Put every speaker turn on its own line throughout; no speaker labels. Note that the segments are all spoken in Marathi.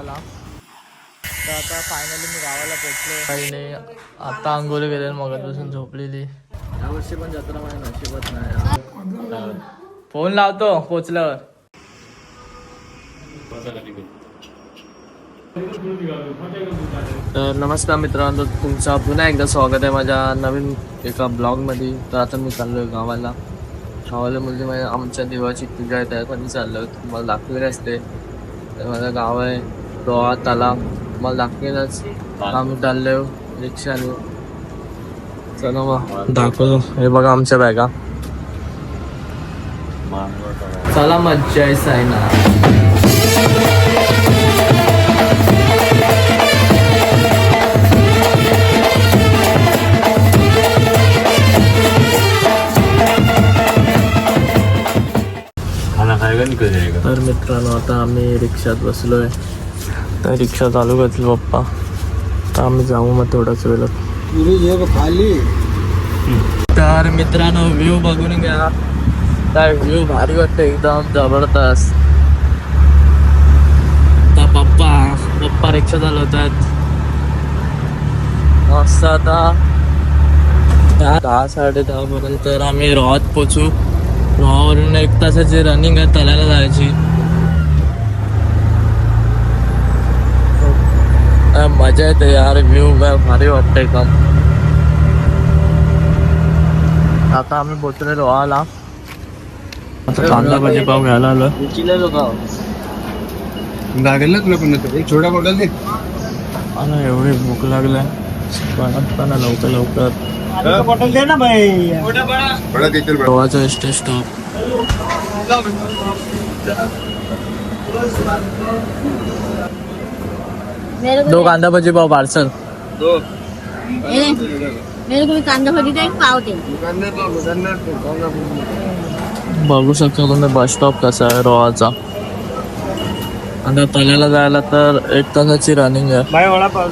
गावाला. तर आता फायनली मी गावाला पोचलो काही नाही आता आंघोळी गेले मगापासून झोपलेली. यावर्षी पण जत्रा माझ्या नशिबात नाही. फोन लावतो पोचल्यावर. तर नमस्कार मित्रांनो तुमचं पुन्हा एकदा स्वागत आहे माझ्या नवीन एका ब्लॉगमध्ये. तर आता मी चाललोय गावाला. गावाला म्हणजे माझ्या आमच्या देवाची पूजा आहे त्यासाठी चाललोय. तुम्हाला दाखवेल असते. तर माझं गाव आहे रोहा तलाव तुम्हाला दाखवेलच आम्ही चाललोय रिक्षाने चला मग दाखवतो हे बघा आमच्या बॅगा चला मज्जा आहे सायना
खाना खाएगा नहीं कर जाएगा
तर मित्रांनो आता आम्ही रिक्षात बसलोय तर रिक्षा चालू करतील पप्पा. तर आम्ही जाऊ मग थोड्याच वेळात. तर मित्रांनो व्ह्यू बघून घ्या. काय व्ह्यू भारी वाटतं एकदम जबरदस्त. तर पप्पा पप्पा रिक्षा चालवतात. मस्त आता. दहा दहा साडे दहा पर्यंत तर आम्ही रोहात पोचू रोहावरून एक तासाची रनिंग आहे तलायला जायची. काय मजा येते यार व्ह्यू काय भारी वाटतंय का आता आम्ही पोचले रोहाला आता कांदा भाजी पाव घ्यायला आलो.
लागेल ना तुला पण एक छोटा बॉटल दे.
मला एवढी भूक लागलाय बनवताना लवकर लवकर.
बॉटल दे ना भाई
रोहाचा स्टॉप
मेरे को
दो कांदा भाजी पाव पार्सल।
दो।
मेरे मेरे को भी कांदा भजी दे एक पाव दे।
दुकानदार तो दुकानदार तो कांदा
बघू शकता तुम्ही बस स्टॉप कसा आहे रोहाचा. आता तळ्याला जायला तर एक तासाची रनिंग आहे.
भाई वड़ा पाव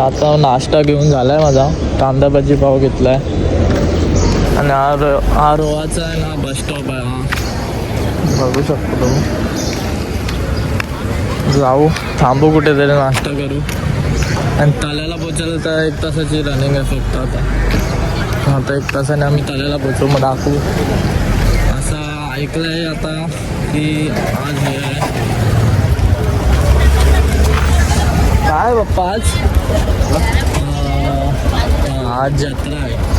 आता नाश्ता घेऊन झालाय माझा. कांदा भाजी पाव घेतलाय. आणि हा रो- हा रोहाचा आहे ना बस स्टॉप आहे हा. बघू शकतो तुम्ही. जाऊ. थांबू कुठेतरी नाश्ता करू. आणि तळ्याला पोचायला तर एक तासाची रनिंग आहे फक्त आता. आता एक तासाने आम्ही तळ्याला पोचू मग दाखवू. असं ऐकलंय आता की आज हे आहे. काय बाप्पा आज? आज जत्रा आहे.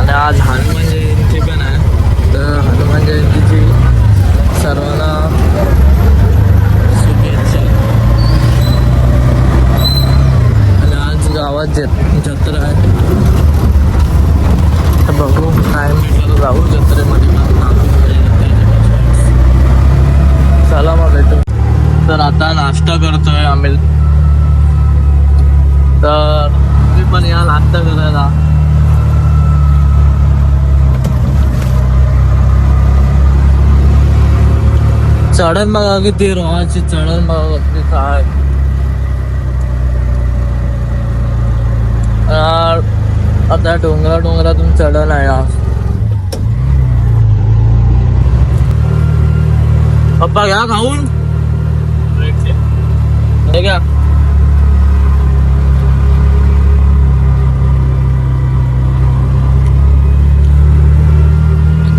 आणि आज हनुमान जयंती पण आहे. तर हनुमान जयंतीची सर्वांना शुभेच्छा. आणि आज गावात जत जत्रा आहे तर बघू काय भेटलं जाऊ जत्रेमध्ये चला मग भेटू. तर आता नाश्ता करतोय आम्ही. तर तुम्ही पण या नाश्ता करायला. चढण बघा किती रोहाची चढण बघा किती काय. आता डोंगरा डोंगरातून चढण आहे ना पप्पा घ्या खाऊन. घ्या.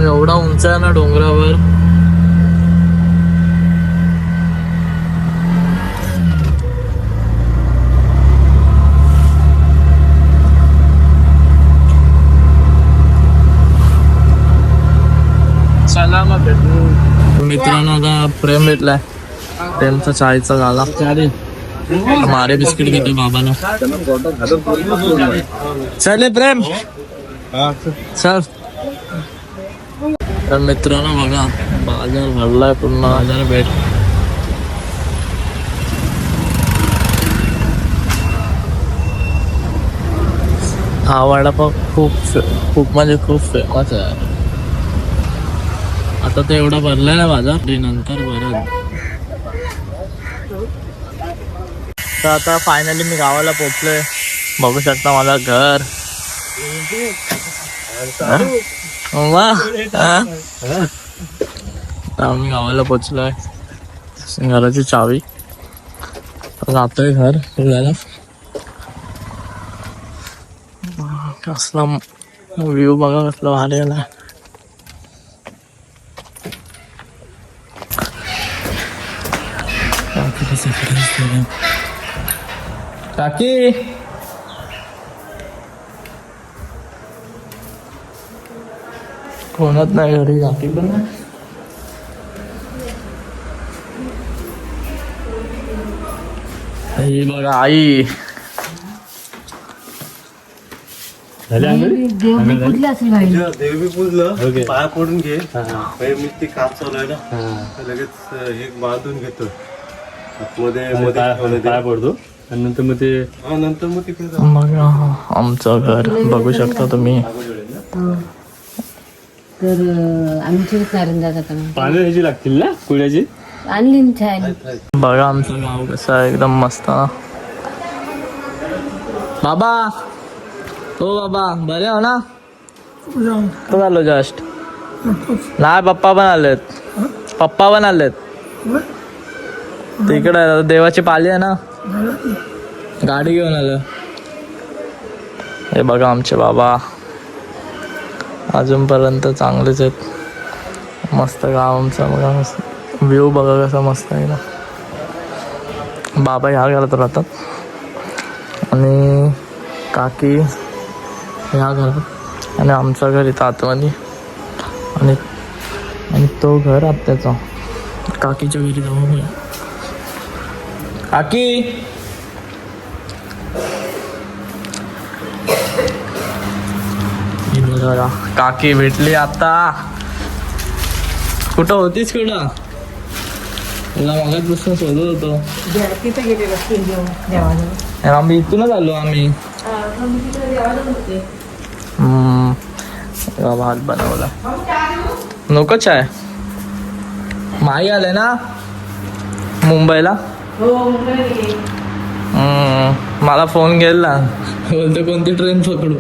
एवढा उंच आहे ना डोंगरावर चला मग भेटू मित्रांनो आता प्रेम भेटलाय. प्रेमचा चायचा झाला मारे बिस्किट घेतो बाबाला चले प्रेम. चल. तर मित्रांनो बघा बाजार भरलाय पूर्ण बाजार भेट. हा वडापाव खूप फे- खूप म्हणजे खूप फेमस आहे. आता तर एवढा भरलाय ना बाजार नंतर भरल. तर आता फायनली मी गावाला पोचलोय बघू शकता माझं घर. वा. आम्ही गावाला पोचलोय घराची चावी. जातोय घर फिरायला. कसला व्ह्यू बघा कसला भारी आला काकी कोणच नाही घरी काकी पण. नाही ही बघा आई.
कुठली असेल बाई
देवी पूजलं पाया पडून घे. मी ते काम चालू आहे ना लगेच हे बांधून घेतो मध्ये मध्ये ठेवलं ते.
काय पडतो आणि नंतर मग ते
हा, नंतर मग तिकडे जाऊ.
बघा आमचं घर बघू शकता तुम्ही.
तर आमची कारंजा
ह्याची लागतील ना कुळ्याची?
आणली
बघा आमचं गाव कसं आहे एकदम मस्त. बाबा! हो बाबा बरे हो ना? तो झालो जस्ट? नाही पप्पा पण आलेत. पप्पा पण आलेत. तिकडे आहे, देवाची पाली आहे ना. गाडी घेऊन आलं. हे बघा आमचे बाबा. अजूनपर्यंत चांगलेच आहेत. मस्त गाव आमचं बघा मस्त. व्ह्यू बघा कसा मस्त आहे ना. बाबा ह्या घरात राहतात. आणि काकी ह्या घरात. आणि आमचं घर इथं आतमध्ये. आणि आणि तो घर आत्याचा. काकीच्या घरी जाऊन बघूया. काकी भेटली आता. कुठं होतीस कुठं? तुला मागत बसून शोधत होतो. आम्ही इथूनच आलो आम्ही. हम्म. तेव्हा भात बनवला. नकोच आहे माई आले ना मुंबईला? हम्म. मला फोन केला. बोलतो कोणती ट्रेन पकडू?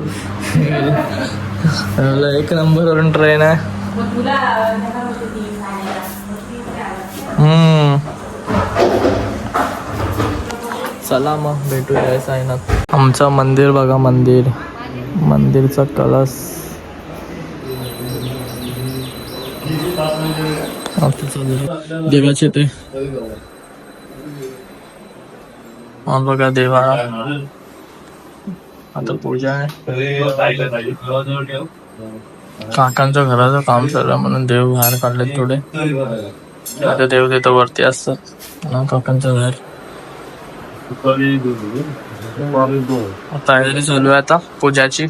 म्हणलं, एक नंबरवरून ट्रेन आहे. हम्म. चला मग भेटूया साईनाथ. आमचं मंदिर बघा मंदिर. मंदिरचा कलश. आहे. देवाचे ते. हा बघा देवा आता पूजा आहे काकांच्या घराचं काम चालू आहे म्हणून देव बाहेर काढले थोडे आता देव तिथं वरती असतात ना काकांचं घर तयारी चालू आहे आता पूजाची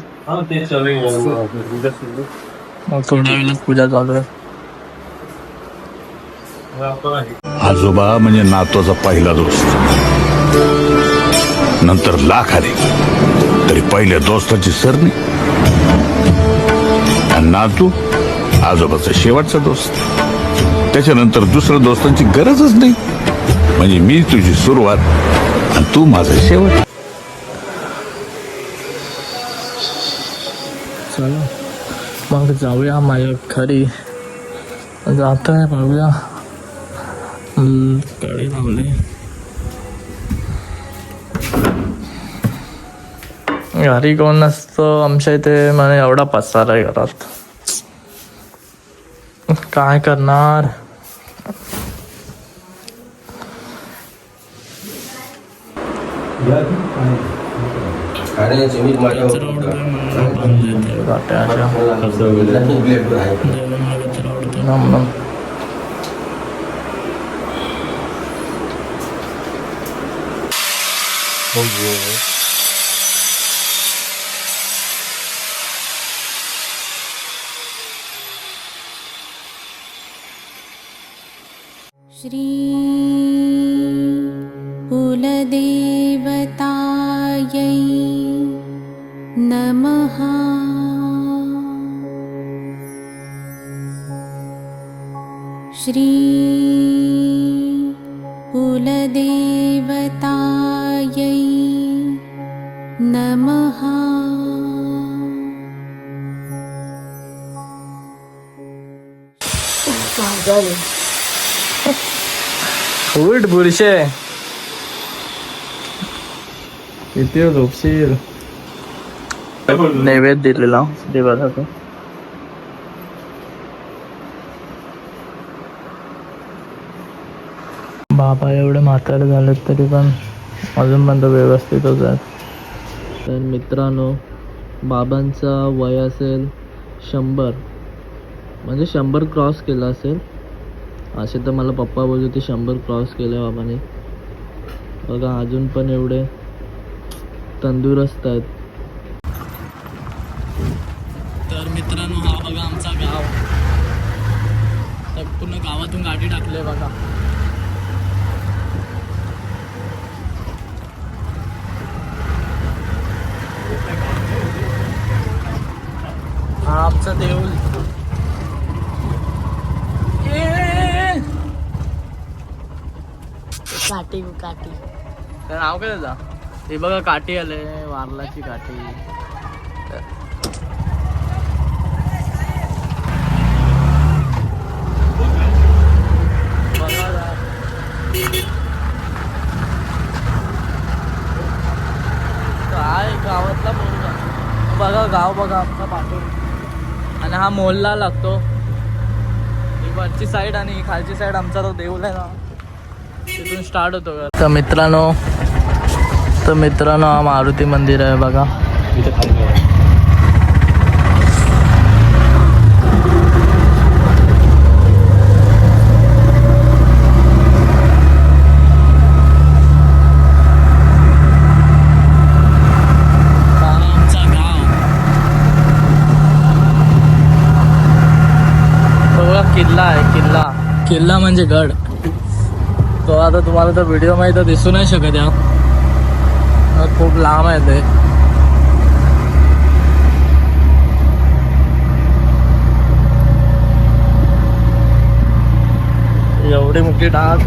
हा,
थोड्या वेळात पूजा चालू आहे
आजोबा म्हणजे नातवाचा पहिला दोस्त नंतर लाख आले. तरी पहिल्या दोस्ताची सरणी. आणि नातू आजोबाचा शेवटचा दोस्त. त्याच्यानंतर दुसऱ्या दोस्तांची गरजच नाही. म्हणजे मी तुझी सुरुवात आणि तू माझा शेवट.
चला मग जाऊया माझ्या खरी जाता आहे बघूया. हम्म, कडी लावली. घरी कोण नसतं आमच्या इथे म्हणजे एवढा पसार आहे घरात. काय करणार? गाट्याच्या.
श्री पुलदेवतायै नमः। श्री कुलदेवतायै नमः
उठ बुरशे किती झोपशील. नैवेद्य दिलेला देवाला तो बाबा एवढे म्हातारे झालेत तरी पण अजून पण तो व्यवस्थितच आहे तर मित्रांनो बाबांचा वय असेल शंभर. म्हणजे शंभर क्रॉस केला असेल. असे तर मला पप्पा बोलले ते शंभर क्रॉस केले बाबाने. बघा अजून पण एवढे तंदुरुस्त आहेत. तर मित्रांनो हा बघा आमचा गाव. तर पूर्ण गावातून गाडी टाकले बघा. हा आमचा देऊळ.
काठी काठी.
तर नाव काय त्याचा? हे बघा काठी आले वारलाची काठी. बघा काय गावातला बघा गाव बघा आमचा पाठवून आणि हा मोहल्ला लागतो. ही वरची साईड आणि खालची साईड आमचा तो देऊल आहे ना. तिथून स्टार्ट होतो का तर मित्रांनो तर मित्रांनो हा मारुती मंदिर आहे. हा बघा. किल्ला आहे किल्ला. किल्ला म्हणजे गड. तो आता तुम्हाला तर व्हिडिओ माहिती तर दिसू नाही शकत या खूप लांब आहे ते. एवढी मोठी डाग.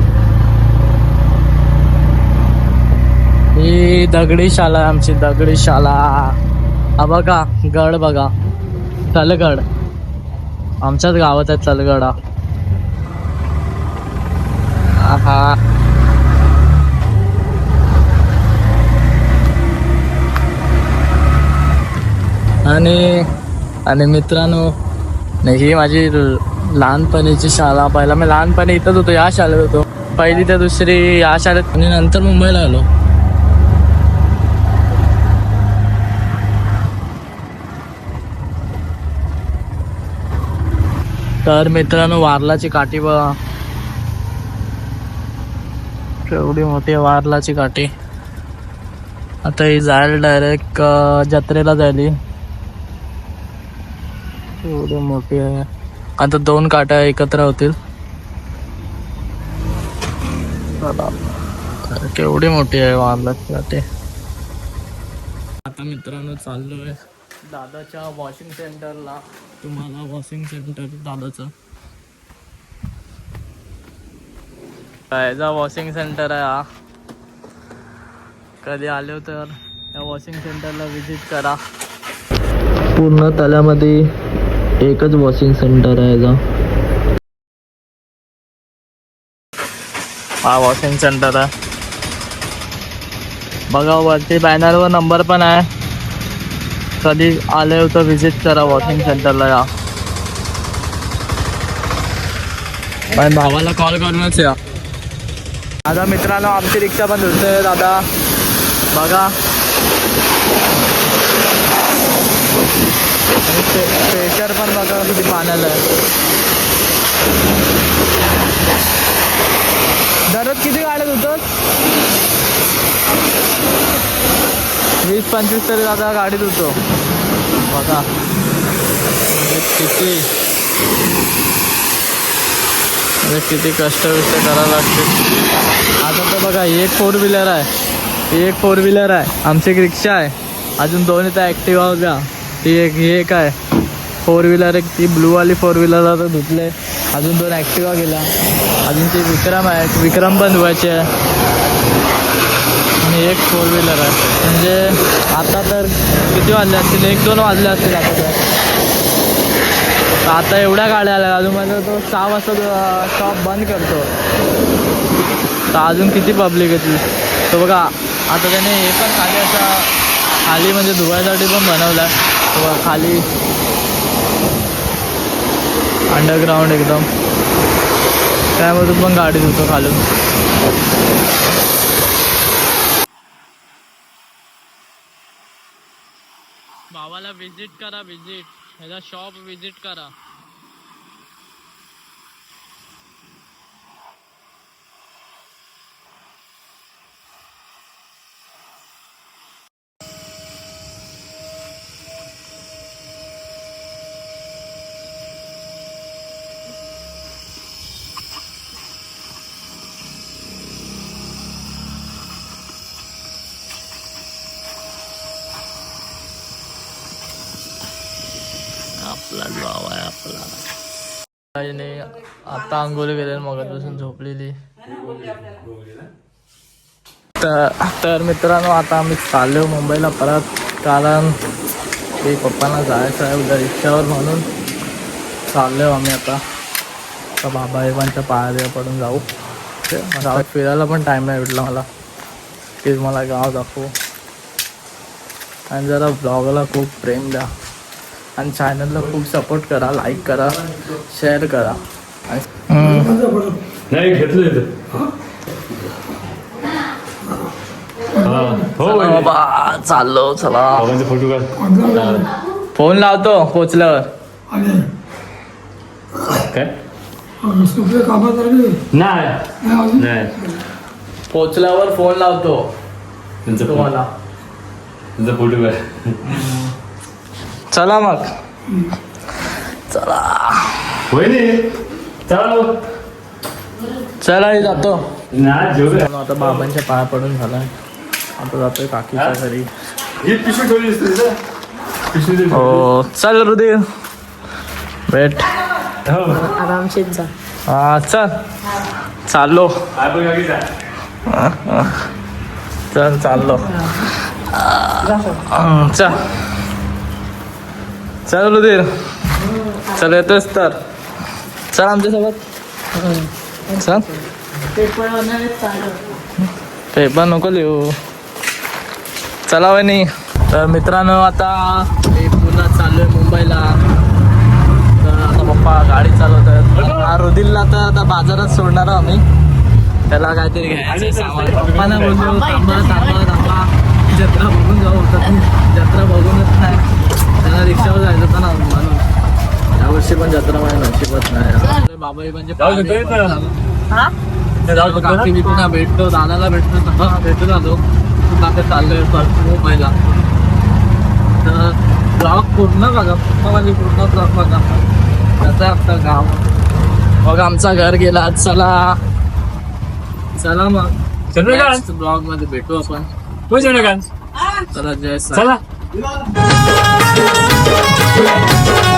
ही दगडी शाळा आहे आमची दगडी शाळा हा बघा गड बघा. तलगड. आमच्याच गावात आहे तलगड. हा हा आणि आणि मित्रांनो ही माझी लहानपणीची शाळा पहिला मी लहानपणी इथंच होतो या शाळेत होतो. पहिली ते दुसरी या शाळेत. आणि नंतर मुंबईला आलो. तर मित्रांनो वारलाची काठी बघा. एवढी मोठी आहे वारलाची काठी. आता ही जायला डायरेक्ट जत्रेला जायली. एवढी मोठी आहे. आता दोन काट्या एकत्र होतील. केवढी मोठी आहे वारलाची काठी. आता मित्रांनो चाललो आहे दादाच्या वॉशिंग सेंटरला तुम्हाला वॉशिंग सेंटर दादाचं. ह्याचा वॉशिंग सेंटर आहे हा. कधी आले तर या वॉशिंग सेंटरला व्हिजिट करा. पूर्ण तल्यामध्ये एकच वॉशिंग सेंटर आहे याचा हा वॉशिंग सेंटर आहे. बघा वरती बॅनरवर नंबर पण आहे. कधी आले तर व्हिजिट करा वॉशिंग सेंटरला या. भावाला कॉल करूनच या. दादा मित्रांनो आमची रिक्षा पण धुतोय दादा. बघा. प्रेशर पण बघा किती पाण्याला आहे. दररोज किती गाड्या धुतोस वीस पंचवीस तरी दादा गाडी धुतो. बघा. किती? आणि किती कष्टविष्ट करावं लागते. आता तर बघा एक फोर व्हीलर आहे. एक फोर व्हीलर आहे. आमची एक रिक्षा आहे. अजून दोन इथं ॲक्टिवा होत्या ती एक ही एक आहे. फोर व्हीलर एक ती ब्लूवाली फोर व्हीलर आता धुतले अजून दोन ॲक्टिवा गेला अजून ती विक्रम आहे. विक्रम पण धुवायचे आहे. आणि एक फोर व्हीलर आहे. म्हणजे आता तर किती वाजले असतील? एक दोन वाजले असतील आता तर. आता एवढ्या गाड्या आल्या. अजून म्हणजे तो सहा वाजता शॉप बंद करतो. तर अजून किती पब्लिक येतील तर बघा आता त्याने हे पण खाली असा खाली म्हणजे धुवायसाठी पण बनवलं आहे बघा खाली अंडरग्राऊंड एकदम. त्यामधून पण गाडी धुतो खालून. भावाला विजिट करा विजिट ह्याचा शॉप विजिट करा आपला भाव आहे आपला आता आंघोळी गेले मगापासून झोपलेली. तर तर मित्रांनो आता आम्ही चाललो मुंबईला परत कारण ते पप्पांना जायचं आहे उद्या रिक्षावर म्हणून. चाललो आम्ही आता. तर बाबा एवांच्या पाया पडून जाऊ. ते गावात फिरायला पण टाईम नाही भेटला मला. ते मला गाव दाखवू. आणि जरा ब्लॉगला खूप प्रेम द्या. आणि चॅनलला खूप सपोर्ट करा लाईक करा शेअर करा.
नाही घेतलं हा
चला बाबा चाललो चला.
बाबांचा फोटो काढ.
फोन लावतो पोचल्यावर.
काय? नाही. नाही.
पोचल्यावर फोन लावतो. तुम्हाला.
त्यांचा फोटो काढ.
चला मग. चला
रे चला
चला हे जातो आता बाबांच्या पाया पडून झालाय आता जातोय काकीच्या घरी.
ही
चल रुदीर भेट
हो.
आरामशीर जा.
हा चल. चाललो. चल चाललो. हं, चल. चल रुधीर. चल येतोस तर. चल आमच्यासोबत. चल.
ते
पण नको लिहू. चला वहिनी. तर मित्रांनो आता मी पुन्हा चाललोय मुंबईला. तर आता पप्पा गाडी चालवत आहेत हा रुदिलला तर आता बाजारात सोडणार आहोत आम्ही. त्याला काहीतरी घ्यायचं पप्पाला बोललो थांबा थांबा थांबा. जत्रा बघून जाऊ. जत्रा बघूनच नाही त्याला रिक्षावर जायचं होतं ना यावर्षी पण जत्रा माझ्या नशिबच नाही. बाबा म्हणजे.
हा?
काकी भेटतो दादाला भेटतो हा भेटून आलो. काका चाललोय परत मुंबईला. तर ब्लॉग पूर्ण बघा फक्त माझी पूर्ण ब्लॉग बघा. त्याचा आपलं गाव. मग आमचा घर गेला. चला. चला मग.
चंद्रकांत.
ब्लॉगमध्ये भेटू आपण.
हो चंद्रकांत.
चला जय
चला.